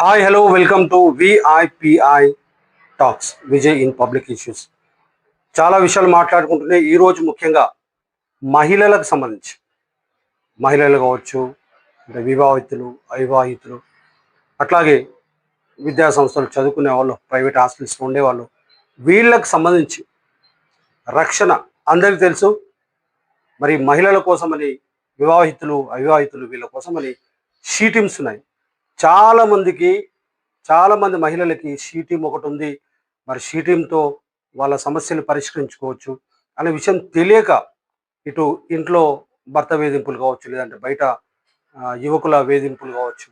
Hi hello welcome to VIPI talks Vijay in public issues చాలా విషయాలు మాట్లాడుకుంటున్నాయి ఈరోజు ముఖ్యంగా మహిళలకు సంబంధించి మహిళలు కావచ్చు అంటే వివాహితులు అవివాహితులు అట్లాగే విద్యా సంస్థలు చదువుకునే వాళ్ళు ప్రైవేట్ హాస్టల్స్లో ఉండేవాళ్ళు వీళ్ళకు సంబంధించి రక్షణ అందరికీ తెలుసు. మరి మహిళల కోసమని వివాహితులు అవివాహితులు వీళ్ళ కోసమని షీ టీమ్స్ ఉన్నాయి. చాలామందికి చాలామంది మహిళలకి షీ టీమ్ ఒకటి ఉంది. మరి షీ వాళ్ళ సమస్యలు పరిష్కరించుకోవచ్చు అనే విషయం తెలియక ఇటు ఇంట్లో భర్త వేధింపులు కావచ్చు లేదంటే బయట యువకుల వేధింపులు కావచ్చు.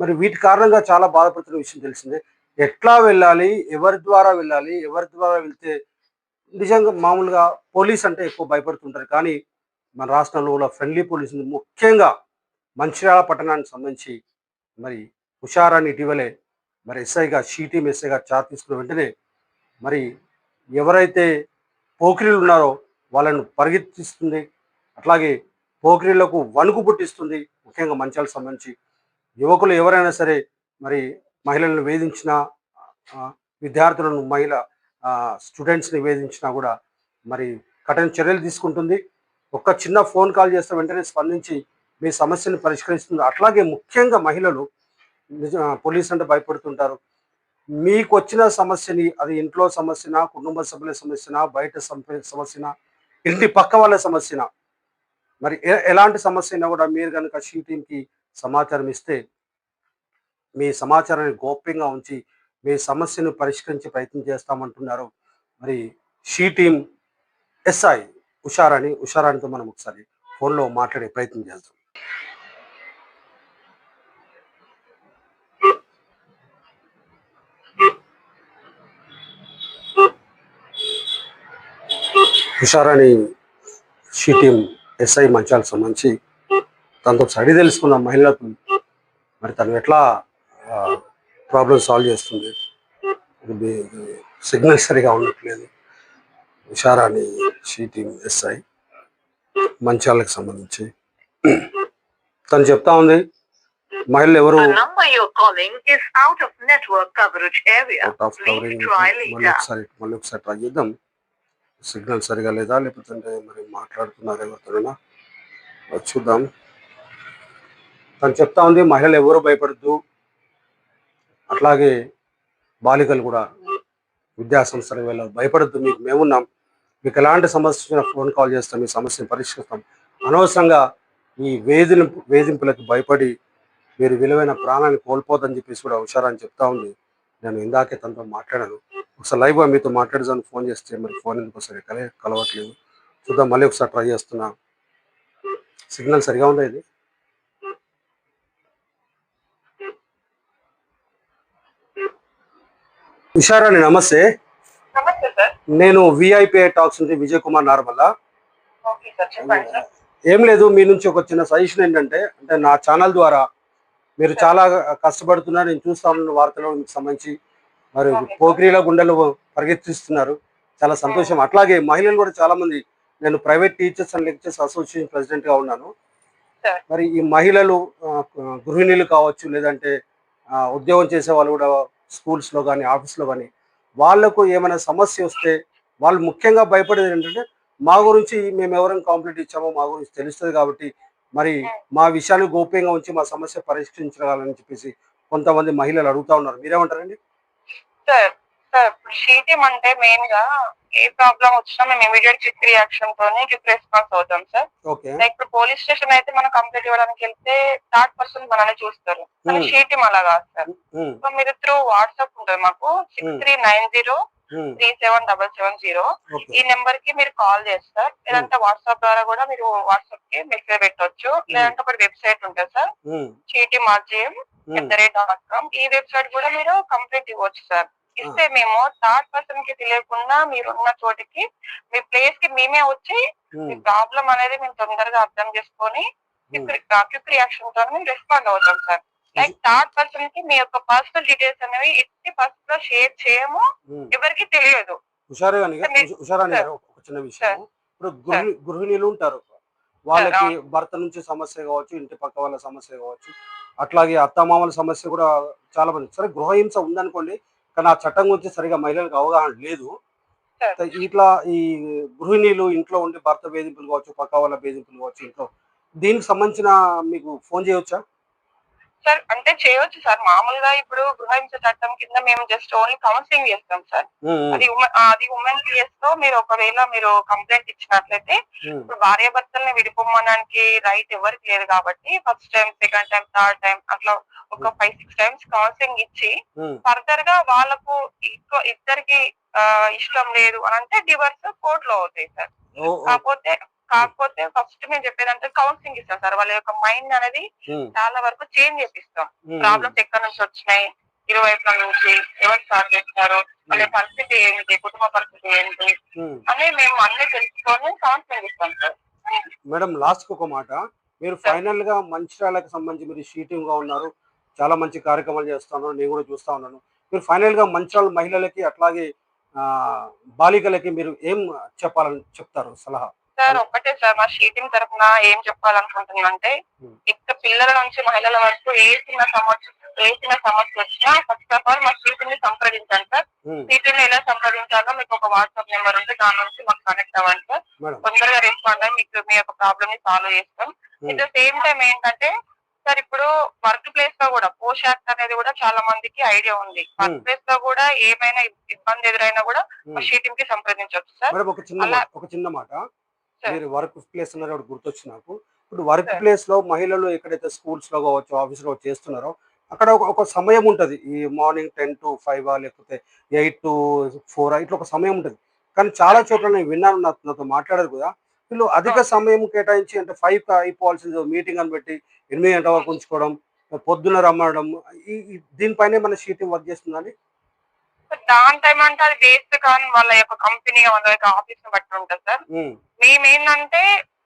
మరి వీటి కారణంగా చాలా బాధపడుతున్న విషయం తెలిసిందే. ఎట్లా వెళ్ళాలి? ఎవరి ద్వారా వెళ్ళాలి? ఎవరి ద్వారా వెళ్తే నిజంగా మామూలుగా పోలీస్ అంటే ఎక్కువ భయపడుతుంటారు. కానీ మన రాష్ట్రంలో ఫ్రెండ్లీ పోలీస్ ముఖ్యంగా మంచిర్యాల పట్టణానికి సంబంధించి మరి హుషారాన్ని ఇటీవలే మరి ఎస్ఐగా షీటీం ఎస్ఐగా చార్జ్ తీసుకున్న వెంటనే మరి ఎవరైతే పోకిరీలు ఉన్నారో వాళ్ళను పరిగెత్తిస్తుంది. అట్లాగే పోకిరీలకు వణుకు పుట్టిస్తుంది. ముఖ్యంగా మంచాలకు సంబంధించి యువకులు ఎవరైనా సరే మరి మహిళలను వేధించిన విద్యార్థులను మహిళ స్టూడెంట్స్ని వేధించినా కూడా మరి కఠిన చర్యలు తీసుకుంటుంది. ఒక్క చిన్న ఫోన్ కాల్ చేస్తే వెంటనే స్పందించి మీ సమస్యను పరిష్కరిస్తుంది. అట్లాగే ముఖ్యంగా మహిళలు నిజ పోలీస్ అంటే భయపడుతుంటారు. మీకు వచ్చిన సమస్యని అది ఇంట్లో సమస్యనా కుటుంబ సభ్యుల సమస్యనా బయట సంప- సమస్యనా ఇంటి పక్క వాళ్ళ సమస్యనా? మరి ఎలాంటి సమస్య అయినా కూడా మీరు కనుక షీ టీంకి సమాచారం ఇస్తే మీ సమాచారాన్ని గోప్యంగా ఉంచి మీ సమస్యను పరిష్కరించే ప్రయత్నం చేస్తామంటున్నారు. మరి షీ టీం ఎస్ఐ ఉషారాణి ఉషారాణితో మనం ఒకసారి ఫోన్లో మాట్లాడే ప్రయత్నం చేద్దాం. ఉషారాణి షీ టీం ఎస్ఐ మంచాలకు సంబంధించి తనతో స్టడీ తెలుసుకున్న మహిళలకు మరి తను ఎట్లా ప్రాబ్లం సాల్వ్ చేస్తుంది? సిగ్నల్ సరిగా ఉండట్లేదు. షీ టీం ఎస్ఐ మంచాలకు సంబంధించి. తను చెప్తా ఉంది మహిళలు ఎవరు. ఒకసారి మళ్ళీ ఒకసారి ట్రై చేద్దాం. సిగ్నల్ సరిగా లేదా? లేకపోతే మరి మాట్లాడుతున్నారు ఎవరితోనైనా? చూద్దాం. తను చెప్తా ఉంది మహిళలు ఎవరు భయపడద్దు. అట్లాగే బాలికలు కూడా విద్యా సంస్థలకు భయపడద్దు మీకు మేమున్నాం మీకు ఎలాంటి సమస్య ఫోన్ కాల్ చేస్తాం మీ సమస్యను పరిష్కరిస్తాం. అనవసరంగా ఈ వేధింపు వేధింపులకు భయపడి మీరు విలువైన ప్రాణాన్ని కోల్పోదని చెప్పేసి కూడా హుషారని చెప్తా ఉంది. నేను ఇందాకే తనతో మాట్లాడాను. ఒకసారి లైవ్గా మీతో మాట్లాడదాను ఫోన్ చేస్తే మరి ఫోన్ ఎందుకు ఒకసారి కల కలవట్లేదు. చూద్దాం మళ్ళీ ఒకసారి ట్రై చేస్తున్నా. సిగ్నల్ సరిగా ఉందా ఇది? ఉషారాణి నమస్తే. నేను విఐపిఐ టాక్స్ నుంచి విజయ్ కుమార్ నార్మల్ల? సార్. ఏం లేదు మీ నుంచి ఒక చిన్న సజెషన్ ఏంటంటే అంటే నా ఛానల్ ద్వారా మీరు చాలా కష్టపడుతున్నారు నేను చూస్తా ఉన్న వార్తలు మీకు సంబంధించి మరి పోకిరీల గుండెలు పరిగెత్తిస్తున్నారు. చాలా సంతోషం. అట్లాగే మహిళలు కూడా చాలా మంది నేను private teachers and lectures association ప్రెసిడెంట్గా ఉన్నాను. మరి ఈ మహిళలు గృహిణులు కావచ్చు లేదంటే ఉద్యోగం చేసే వాళ్ళు కూడా schools లో కానీ ఆఫీస్లో కానీ వాళ్ళకు ఏమైనా సమస్య వస్తే వాళ్ళు ముఖ్యంగా భయపడేది ఏంటంటే మా గురించి మేము ఎవరైనా కాంప్లీట్ ఇచ్చామో మా గురించి తెలుస్తుంది కాబట్టి మరి మా విషయాన్ని గోప్యంగా ఉంచి మా సమస్య పరిష్కరించగలని చెప్పేసి కొంతమంది మహిళలు అడుగుతా ఉన్నారు. మీరేమంటారండి? సార్ సార్ ఇప్పుడు షీటిం అంటే మెయిన్గా ఏ ప్రాబ్లం వచ్చినా మేము ఇమీడియట్ క్విక్ రియాక్షన్ తోనే క్విక్ రెస్పాన్స్ అవుతాం సార్. ఓకే. లైక్ ఇప్పుడు పోలీస్ స్టేషన్ అయితే మనం కంప్లైంట్ ఇవ్వడానికి వెళ్తే థర్డ్ పర్సన్ మనల్ని చూస్తారు. కానీ Hmm. షీటిం అలా కాదు సార్. సో మీరు త్రూ వాట్సాప్ ఉంటుంది మాకు six three nine zero three seven double seven zero ఈ నెంబర్కి మీరు కాల్ చేస్తారు లేదంటే వాట్సాప్ ద్వారా కూడా మీరు వాట్సాప్కి మెసేజ్ పెట్టొచ్చు లేదంటే ఒకటి వెబ్సైట్ ఉంటుంది సార్. చీటీ మార్జియం at the rate dot com ఈ వెబ్సైట్ కూడా మీరు కంప్లీట్ ఇవ్వచ్చు సార్ ఇస్తే మేము థర్డ్ పర్సన్కి తెలియకుండా మీరు ఉన్న చోటికి మీ ప్లేస్కి మేమే వచ్చి మీ ఉమ్, ప్రాబ్లం అనేది మేము తొందరగా అర్థం చేసుకొని. క్విక్ రియాక్షన్తో మేము రెస్పాండ్ అవుతాం సార్ లైక్ థర్డ్ పర్సన్కి మీ యొక్క పర్సనల్ డీటెయిల్స్ అనేవి ఎట్టి పర్సన్లో షేర్ చేయము ఉమ్. ఎవరికి తెలియదు. మీ- చిన్న విషయం. ఇప్పుడు గృహి గృహిణులు ఉంటారు. వాళ్ళకి భర్త నుంచి సమస్య కావచ్చు ఇంటి పక్క వాళ్ళ సమస్య కావచ్చు. అట్లాగే అత్తమామల సమస్య కూడా చాలా మంది సరే గృహహింస ఉందనుకోండి కానీ ఆ చట్టం గురించి సరిగా మహిళలకు అవగాహన లేదు. ఇట్లా ఈ గృహిణీలు ఇంట్లో ఉండి భర్త వేధింపులు కావచ్చు పక్క వాళ్ళ వేధింపులు కావచ్చు ఇంట్లో. దీనికి సంబంధించిన మీకు ఫోన్ చేయవచ్చా సార్ అంటే చేయొచ్చు సార్. మామూలుగా ఇప్పుడు గృహహింస చట్టం కింద మేము జస్ట్ ఓన్లీ కౌన్సిలింగ్ చేస్తాం సార్. అది అది ఉమెన్ పిఎస్తో మీరు ఒకవేళ మీరు కంప్లైంట్ ఇచ్చినట్లయితే ఇప్పుడు భార్య భర్తల్ని విడిపోమనడానికి రైట్ ఎవరికి లేదు కాబట్టి first time second time third time అట్లా ఒక ఫైవ్ సిక్స్ టైమ్స్ కౌన్సిలింగ్ ఇచ్చి ఫర్దర్గా వాళ్ళకు ఇద్దరికి ఇష్టం లేదు అని అంటే డివర్స్ కోర్టులో అవుతాయి సార్. కాకపోతే కాకపోతే ఫస్ట్ మేము చెప్పేదంటే కౌన్సిలింగ్ ఇస్తాం సార్. వాళ్ళ యొక్క మైండ్ అనేది చాలా వరకు చేంజ్ చేపిస్తాం. ప్రాబ్లమ్స్ ఎక్కడి నుంచి వచ్చినాయి? ఇరువైపుల నుంచి ఎవరు స్టార్ట్ చేస్తారు? వాళ్ళ పరిస్థితి ఏంటి? కుటుంబ పరిస్థితి ఏంటి. అని మేము అన్ని తెలుసుకొని కౌన్సిలింగ్ ఇస్తాం సార్. మేడం లాస్ట్ ఒక మాట. మీరు ఫైనల్గా మంచిర్యాలకు సంబంధించి మీరు షీటింగ్గా ఉన్నారు. చాలా మంచి కార్యక్రమాలు చేస్తున్నారు. నేను కూడా చూస్తా ఉన్నాను. మీరు ఫైనల్గా మంచిర్యాల మహిళలకి అట్లాగే బాలికలకి మీరు ఏం చెప్పాలని చెప్తారు? సలహా. సార్ ఒక్కటే సార్ మా షీటింగ్ తరఫున ఏం చెప్పాలనుకుంటున్నానంటే Hmm. ఇక పిల్లల నుంచి మహిళల వరకు ఏ చిన్న సమస్య ఏ చిన్న సమస్య వచ్చినా ఫస్ట్ ఆఫ్ ఆల్ మా షీటింగ్ని సంప్రదించండి సార్ షీటింగ్ ఎలా సంప్రదించాలో మీకు ఒక వాట్సాప్ నెంబర్ ఉంటే దాని నుంచి మాకు కనెక్ట్ అవ్వండి సార్. తొందరగా రెస్పాండ్ అయ్యి మీకు మీ యొక్క ప్రాబ్లమ్ని సాల్వ్ చేస్తాం. ఎట్ ద సేమ్ టైం ఏంటంటే సార్ ఇప్పుడు వర్క్ ప్లేస్లో కూడా యాక్ట్ అనేది కూడా చాలా మందికి ఐడియా ఉంది. వర్క్. ప్లేస్లో కూడా ఏమైనా ఇబ్బంది ఎదురైనా కూడా. షీటింగ్కి సంప్రదించవచ్చు సార్. ఒక చిన్న మాట. మీరు వర్క్ ప్లేస్ అన్నారు ఒకటి గుర్తొచ్చి నాకు. ఇప్పుడు వర్క్. ప్లేస్లో మహిళలు ఎక్కడైతే స్కూల్స్లో కావచ్చు ఆఫీస్లో చేస్తున్నారో అక్కడ ఒక ఒక సమయం ఉంటుంది. ఈ మార్నింగ్ టెన్ టు ఫైవ్ లేకపోతే ఎయిట్ టు ఫోర్ ఇట్లా ఒక సమయం ఉంటుంది. కానీ చాలా చోట్ల నేను విన్నాను నాతో మాట్లాడారు కదా. వీళ్ళు అధిక సమయం కేటాయించి అంటే ఫైవ్ అయిపోవాల్సింది మీటింగ్ అని పెట్టి ఎనిమిది గంటల వరకు ఉంచుకోవడం పొద్దున రమ్మడం ఈ ఈ- దీనిపైనే మన షీటింగ్ వర్క్ చేస్తుందండి దాని టైం అంటే అది బేస్డ్ కానీ వాళ్ళ యొక్క కంపెనీ వాళ్ళ యొక్క ఆఫీస్ని బట్టి ఉంటుంది సార్. మేమేంటంటే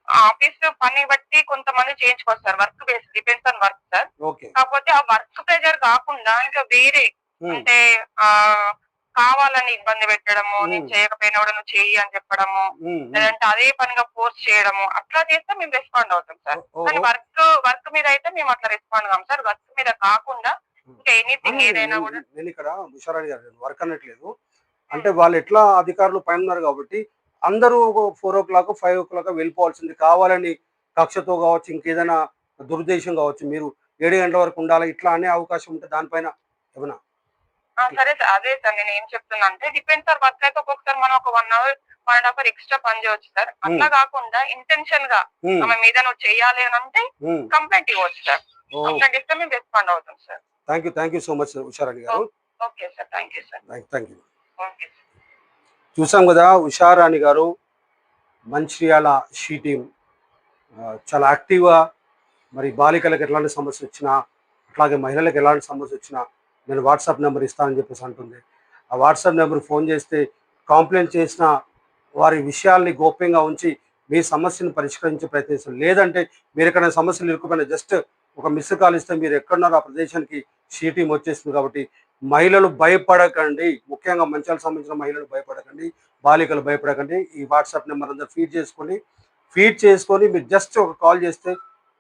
ఆఫీస్ పని బట్టి కొంతమంది చేయించుకోవచ్చు sir. Work base depends on work sir. కాకపోతే ఆ వర్క్ ప్రెజర్ కాకుండా ఇంకా వేరే అంటే ఆ కావాలని ఇబ్బంది పెట్టడము. నేను చేయకపోయినా కూడా నువ్వు చెయ్యి అని చెప్పడము. లేదంటే అదే పనిగా ఫోర్స్ చేయడము అట్లా చేస్తే మేము రెస్పాండ్ అవుతాం సార్. కానీ వర్క్ వర్క్ మీద అయితే మేము అట్లా రెస్పాండ్ కాం సార్. వర్క్ మీద కాకుండా ఎనీథింగ్ ఏదైనా కూడా. నేను ఇక్కడ హుషారాణి గారు వర్క్ అనట్లేదు. అంటే వాళ్ళు ఎట్లా అధికారులు పైన ఉన్నారు కాబట్టి అందరూ four o'clock five o'clock వెళ్ళిపోవాల్సింది. కావాలని కక్షతో కావచ్చు ఇంకేదైనా దురుద్దేశం కావచ్చు మీరు ఏడు గంటల వరకు ఉండాలి ఇట్లా అనే అవకాశం ఉంటే దానిపైన ఏమన్నా? సరే సార్ అదే సార్ నేను ఏం చెప్తున్నా అంటే డిపెండ్ సార్ వర్క్ అయితే ఒక్కొక్కసారి మనం ఒక one hour one and half hour extra పని చేయవచ్చు సార్. అట్లా కాకుండా ఇంటెన్షన్గా ఉమ్, ఆమె మీద నువ్వు చెయ్యాలి అని అంటే. కంప్లైంట్ ఇవ్వచ్చు సార్. కంప్లైంట్ ఇస్తే మేము రెస్పాండ్ అవుతాం sir. Thank you thank you so much Usharani గారు. థ్యాంక్ యూ థ్యాంక్ యూ చూసాం కదా ఉషారాణి గారు మంచిర్యాల షీ టీం చాలా యాక్టివ్గా మరి బాలికలకు ఎలాంటి సమస్య వచ్చినా అట్లాగే మహిళలకు ఎలాంటి సమస్య వచ్చినా నేను వాట్సాప్ నెంబర్ ఇస్తానని చెప్పేసి అంటుంది. ఆ వాట్సాప్ నెంబర్ ఫోన్ చేస్తే కాంప్లైంట్ చేసిన వారి విషయాల్ని గోప్యంగా ఉంచి మీ సమస్యను పరిష్కరించే ప్రయత్నిస్తారు లేదంటే మీరు ఎక్కడైనా సమస్యలు ఇరుక్కుపోయినా జస్ట్ ఒక మిస్ కాల్ ఇస్తే మీరు ఎక్కడున్నారో ఆ ప్రదేశానికి షీ టీం కాబట్టి మహిళలు భయపడకండి. ముఖ్యంగా మంచాలకు సంబంధించిన మహిళలు భయపడకండి. బాలికలు భయపడకండి. ఈ వాట్సాప్ నెంబర్ అందరూ ఫీడ్ చేసుకొని ఫీడ్ చేసుకొని మీరు జస్ట్ ఒక కాల్ చేస్తే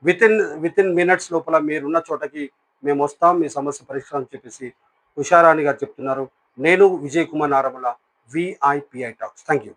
వితిన్ వితిన్ మినిట్స్ లోపల మీరున్న చోటకి మేము వస్తాం. మీ సమస్య పరిష్కారం చెప్పేసి ఉషారాణి గారు చెప్తున్నారు. నేను Vijay Kumar Naramala VIPI talks thank you